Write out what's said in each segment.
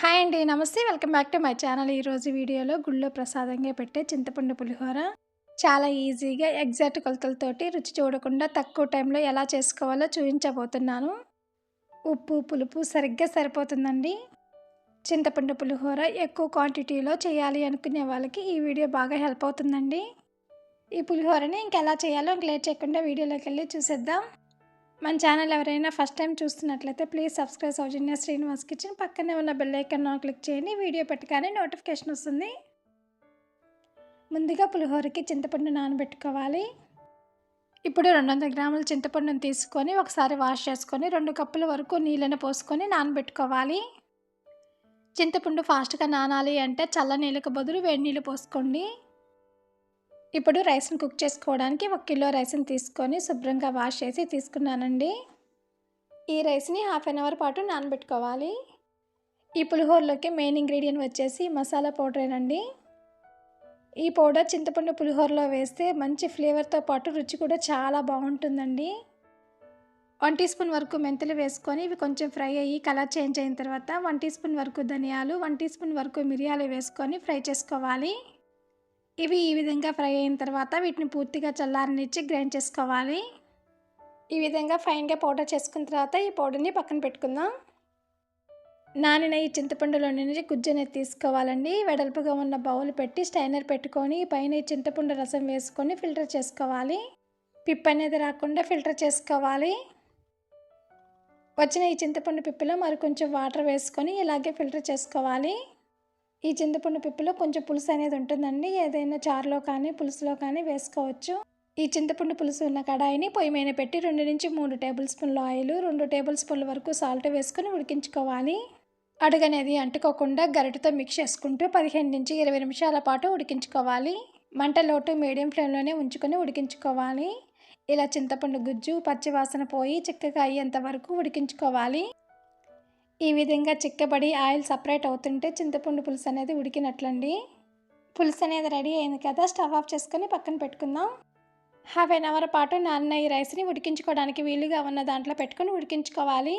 Hi అండి నమస్తే. Welcome back to my channel. ఈరోజు వీడియోలో గుళ్ళో ప్రసాదంగా పెట్టే చింతపండు పులిహోర. చాలా ఈజీగా ఎగ్జాక్ట్ కొలతలతోటి రుచి చూడకుండా తక్కువ టైంలో ఎలా చేసుకోవాలో చూపించబోతున్నాను. ఉప్పు పులుపు సరిగ్గా సరిపోతుందండి. చింతపండు పులిహోర ఎక్కువ క్వాంటిటీలో చేయాలి అనుకునే వాళ్ళకి ఈ వీడియో బాగా హెల్ప్ అవుతుందండి. ఈ పులిహోరని ఇంకెలా చేయాలో ఇంక లేట్ చేయకుండా వీడియోలోకి వెళ్ళి చూసేద్దాం. మన ఛానల్ ఎవరైనా ఫస్ట్ టైం చూస్తున్నట్లయితే please subscribe Soujanya Srinivas kitchen. పక్కనే ఉన్న బెల్ ఐకన్ క్లిక్ చేయండి. వీడియో పెట్టగానే నోటిఫికేషన్ వస్తుంది. ముందుగా పులిహోరకి చింతపండు నానబెట్టుకోవాలి. ఇప్పుడు రెండు వందల గ్రాముల చింతపండును తీసుకొని ఒకసారి వాష్ చేసుకొని రెండు కప్పుల వరకు నీళ్ళను పోసుకొని నానబెట్టుకోవాలి. చింతపండు ఫాస్ట్గా నానాలి అంటే చల్ల నీళ్ళకి బదులు వేడి నీళ్ళు పోసుకోండి. ఇప్పుడు రైస్ని కుక్ చేసుకోవడానికి ఒక కిలో రైస్ని తీసుకొని శుభ్రంగా వాష్ చేసి తీసుకున్నానండి. ఈ రైస్ని హాఫ్ అన్ అవర్ పాటు నానబెట్టుకోవాలి. ఈ పులిహోరలోకి మెయిన్ ఇంగ్రీడియంట్ వచ్చేసి మసాలా పౌడరేనండి. ఈ పౌడర్ చింతపండు పులిహోరలో వేస్తే మంచి ఫ్లేవర్తో పాటు రుచి కూడా చాలా బాగుంటుందండి. వన్ టీ స్పూన్ వరకు మెంతులు వేసుకొని ఇవి కొంచెం ఫ్రై అయ్యి కలర్ చేంజ్ అయిన తర్వాత వన్ టీ స్పూన్ వరకు ధనియాలు వన్ టీ స్పూన్ వరకు మిరియాలు వేసుకొని ఫ్రై చేసుకోవాలి. ఇవి ఈ విధంగా ఫ్రై అయిన తర్వాత వీటిని పూర్తిగా చల్లారనిచ్చి గ్రైండ్ చేసుకోవాలి. ఈ విధంగా ఫైన్గా పౌడర్ చేసుకున్న తర్వాత ఈ పౌడర్ని పక్కన పెట్టుకుందాం. నానిన ఈ చింతపండులో నుంచి గుజ్జు అనేది తీసుకోవాలండి. వెడల్పుగా ఉన్న బౌల్ పెట్టి స్టైనర్ పెట్టుకొని పైన ఈ చింతపండు రసం వేసుకొని ఫిల్టర్ చేసుకోవాలి. పిప్ అనేది రాకుండా ఫిల్టర్ చేసుకోవాలి. వచ్చిన ఈ చింతపండు పిప్పిలో మరి కొంచెం వాటర్ వేసుకొని ఇలాగే ఫిల్టర్ చేసుకోవాలి. ఈ చింతపండు పిప్పులో కొంచెం పులుసు అనేది ఉంటుందండి. ఏదైనా చారులో కానీ పులుసులో కానీ వేసుకోవచ్చు. ఈ చింతపండు పులుసు ఉన్న కడాయిని పొయ్యి మీద పెట్టి రెండు నుంచి మూడు టేబుల్ స్పూన్ల ఆయిల్ రెండు టేబుల్ స్పూన్ల వరకు సాల్ట్ వేసుకొని ఉడికించుకోవాలి. అడుగనేది అంటుకోకుండా గరిటతో మిక్స్ చేసుకుంటూ పదిహేను నుంచి ఇరవై నిమిషాల పాటు ఉడికించుకోవాలి. మంట లోటు మీడియం ఫ్లేమ్లోనే ఉంచుకొని ఉడికించుకోవాలి. ఇలా చింతపండు గుజ్జు పచ్చివాసన పోయి చిక్కగా అయ్యేంత వరకు ఉడికించుకోవాలి. ఈ విధంగా చిక్కబడి ఆయిల్ సపరేట్ అవుతుంటే చింతపండు పులుసు అనేది ఉడికినట్లండి. పులుసు అనేది రెడీ అయింది కదా స్టవ్ ఆఫ్ చేసుకొని పక్కన పెట్టుకుందాం. హాఫ్ ఎన్ అవర్ పాటు నాన్న ఈ రైస్ని ఉడికించుకోవడానికి వీలుగా ఉన్న దాంట్లో పెట్టుకొని ఉడికించుకోవాలి.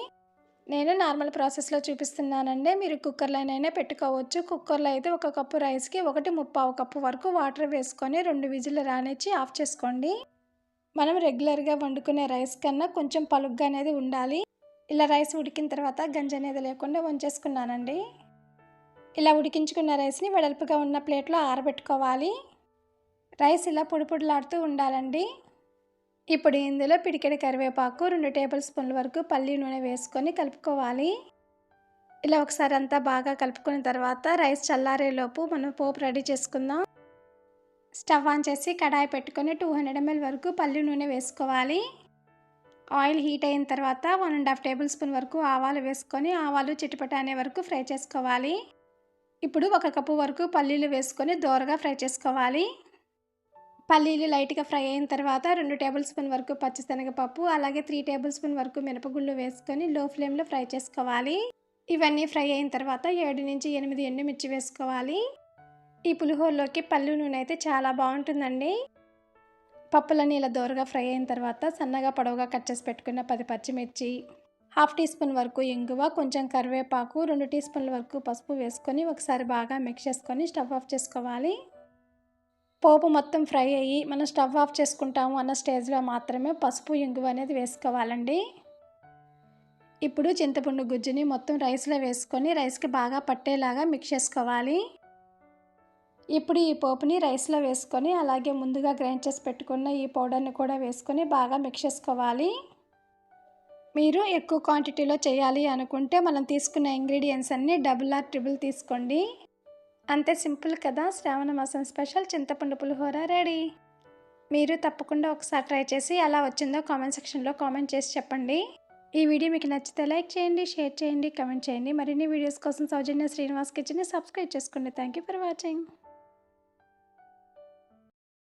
నేను నార్మల్ ప్రాసెస్లో చూపిస్తున్నానండి. మీరు కుక్కర్లోనైనా పెట్టుకోవచ్చు. కుక్కర్లో అయితే ఒక కప్పు రైస్కి ఒకటి ముప్పావు కప్పు వరకు వాటర్ వేసుకొని రెండు విజిల్ రానిచ్చి ఆఫ్ చేసుకోండి. మనం రెగ్యులర్గా వండుకునే రైస్ కన్నా కొంచెం పలుగ్గా అనేది ఉండాలి. ఇలా రైస్ ఉడికిన తర్వాత గంజ అనేది లేకుండా వంచేసుకున్నానండి. ఇలా ఉడికించుకున్న రైస్ని వెడల్పుగా ఉన్న ప్లేట్లో ఆరబెట్టుకోవాలి. రైస్ ఇలా పొడిపొడిలాడుతూ ఉండాలండి. ఇప్పుడు ఇందులో పిడికెడి కరివేపాకు రెండు టేబుల్ స్పూన్ల వరకు పల్లి నూనె వేసుకొని కలుపుకోవాలి. ఇలా ఒకసారి అంతా బాగా కలుపుకున్న తర్వాత రైస్ చల్లారేలోపు మనం పోపు రెడీ చేసుకుందాం. స్టవ్ ఆన్ చేసి కడాయి పెట్టుకొని టూ హండ్రెడ్ ఎంఎల్ వరకు పల్లి నూనె వేసుకోవాలి. ఆయిల్ హీట్ అయిన తర్వాత one and half tablespoon వరకు ఆవాలు వేసుకొని ఆవాలు చిటిపట అనే వరకు ఫ్రై చేసుకోవాలి. ఇప్పుడు ఒక కప్పు వరకు పల్లీలు వేసుకొని దోరగా ఫ్రై చేసుకోవాలి. పల్లీలు లైట్గా ఫ్రై అయిన తర్వాత రెండు టేబుల్ స్పూన్ వరకు పచ్చిశనగపప్పు అలాగే త్రీ టేబుల్ స్పూన్ వరకు మినపగుళ్ళు వేసుకొని లో ఫ్లేమ్లో ఫ్రై చేసుకోవాలి. ఇవన్నీ ఫ్రై అయిన తర్వాత ఏడు నుంచి ఎనిమిది ఎండుమిర్చి వేసుకోవాలి. ఈ పులిహోరలోకి పల్లి నూనె అయితే చాలా బాగుంటుందండి. పప్పులన్నీ ఇలా దోరగా ఫ్రై అయిన తర్వాత సన్నగా పొడవుగా కట్ చేసి పెట్టుకున్న పది పచ్చిమిర్చి హాఫ్ టీ స్పూన్ వరకు ఇంగువ కొంచెం కరివేపాకు రెండు టీ స్పూన్ల వరకు పసుపు వేసుకొని ఒకసారి బాగా మిక్స్ చేసుకొని స్టవ్ ఆఫ్ చేసుకోవాలి. పోపు మొత్తం ఫ్రై అయ్యి మనం స్టవ్ ఆఫ్ చేసుకుంటాము అన్న స్టేజ్లో మాత్రమే పసుపు ఇంగువ అనేది వేసుకోవాలండి. ఇప్పుడు చింతపండు గుజ్జుని మొత్తం రైస్లో వేసుకొని రైస్కి బాగా పట్టేలాగా మిక్స్ చేసుకోవాలి. ఇప్పుడు ఈ పోపుని రైస్లో వేసుకొని అలాగే ముందుగా గ్రైండ్ చేసి పెట్టుకున్న ఈ పౌడర్ని కూడా వేసుకొని బాగా మిక్స్ చేసుకోవాలి. మీరు ఎక్కువ క్వాంటిటీలో చేయాలి అనుకుంటే మనం తీసుకున్న ఇంగ్రీడియంట్స్ అన్నీ డబుల్ ఆర్ ట్రిబుల్ తీసుకోండి. అంతే సింపుల్ కదా? శ్రావణ మాసం స్పెషల్ చింతపండు పులిహోర రెడీ. మీరు తప్పకుండా ఒకసారి ట్రై చేసి ఎలా వచ్చిందో కామెంట్ సెక్షన్లో కామెంట్ చేసి చెప్పండి. ఈ వీడియో మీకు నచ్చితే లైక్ చేయండి షేర్ చేయండి కమెంట్ చేయండి. మరిన్ని వీడియోస్ కోసం సౌజన్య శ్రీనివాస్ కిచెన్ని సబ్స్క్రైబ్ చేసుకోండి థ్యాంక్ యూ ఫర్ వాచింగ్.